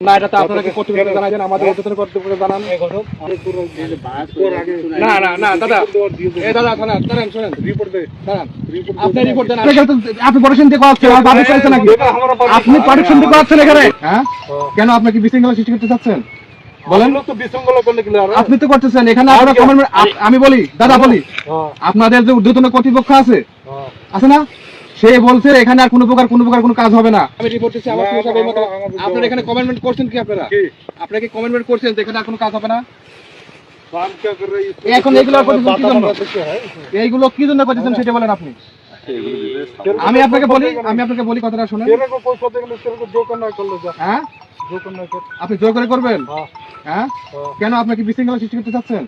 না এটা তো আপনাকে কর্তৃপক্ষ আমাদের উদ্বোধন কর্তৃপক্ষ জানান। না না না দাদা। এ দাদা শোনেন। শোনেন শোনেন রিপোর্ট আপনি রিপোর্ট দেন। আপনি প্রোটেকশন দিয়ে করাচ্ছেন আর বাদে করেছেন নাকি? আপনি প্রোটেকশন দিয়ে করাচ্ছেন এখানে? হ্যাঁ? কেন আপনি কি বিশৃঙ্খলা সৃষ্টি করতে চাচ্ছেন? বলেন। আপনি তো করতেছেন এখানে আপনার আমি বলি দাদা বলি আপনাদের যে ঊর্ধ্বতন কর্তৃপক্ষ আছে আছে না? সে বলছে এখানে আর কোনো প্রকার কোন প্রকার কোন কাজ হবে না। আমি রিপোর্ট দিচ্ছি আমার সমস্যা হবে আপনারা এখানে কমেন্টমেন্ট করছেন কি আপনারা? আপনারা কি কমেন্টমেন্ট করছেন এখানে আর কোনো কাজ হবে না? এখন এইগুলো এইগুলো কি জন্য করতেছেন সেটা বলেন আপনি। আমি আপনাকে বলি আমি আপনাকে বলি কথাটা শুনেন। হ্যাঁ? আপনি জোর করে করবেন? হ্যাঁ।, হ্যাঁ? কেন আপনাকে বিশৃঙ্খলা সৃষ্টি করতে চাচ্ছেন?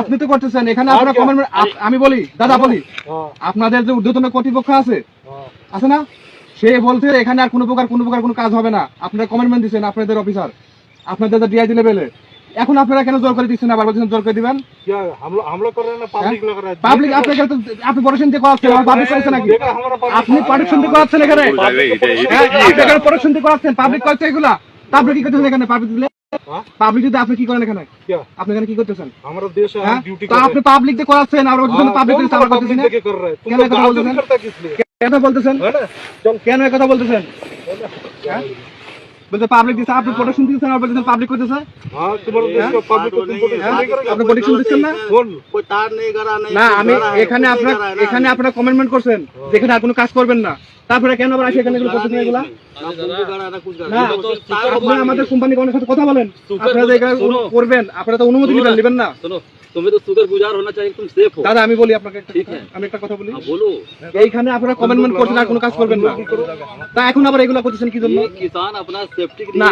আপনি তো করতেছেন এখানে আমি বলি দাদা বলি আপনাদের যে ঊর্ধ্বতন কর্তৃপক্ষ আছে আছে না সে বলছে এখানে আর কোনো প্রকার কোনো প্রকার কোনো কাজ হবে না আপনারা কমেন্টমেন্ট দিচ্ছেন আপনাদের অফিসার আপনাদের ডিআইজি লেভেলে এখন আপনারা কেন জোর করে দিচ্ছেন আবার বলছেন জোর করে দিবেন পাবলিক আপনি পড়াশোনা দিয়ে করাচ্ছেন আমার পাবলিক করেছে নাকি আপনি পড়াশোনা দিয়ে করাচ্ছেন এখানে এখানে দিয়ে করাচ্ছেন পাবলিক করছে এগুলা তারপরে কি করতেছেন এখানে পাবলিক পাবলিক যদি আপনি কি করেন এখানে? আপনি এখানে কি করতেছেন? হ্যাঁ? আপনি পাবলিক দিয়ে করাচ্ছেন আর ওর জন্য পাবলিক দিয়ে কেন কথা বলতেছেন? কেন বলতেছেন? কথা বলতেছেন? বলতে পাবলিক দিছে আপনি প্রোডাকশন দিছেন আর বলতে পাবলিক করতেছে? হ্যাঁ? হ্যাঁ? হ্যাঁ? আপনি প্রোডাকশন দিছেন না? কোন কই তার নেই গড়া নেই না আমি এখানে আপনারা এখানে আপনারা কমেন্টমেন্ট করছেন যেখানে আর কোনো কাজ করবেন না। তারপরে কেন আবার আসে এখানে এগুলো করতেছেন না আপনারা আমাদের কোম্পানি কোন সাথে কথা বলেন। আপনারা করবেন আপনারা তো অনুমতি নেবেন না। শুনো। তুমি তো গুজার চাই আমি বলি আপনাকে ঠিক আমি একটা কথা বলি। আপনারা কমেন্টমেন্ট করছেন আর কোনো কাজ করবেন না। তা এখন আবার এগুলা করতেছেন কি জন্য? কিষান আপনার সেফটি না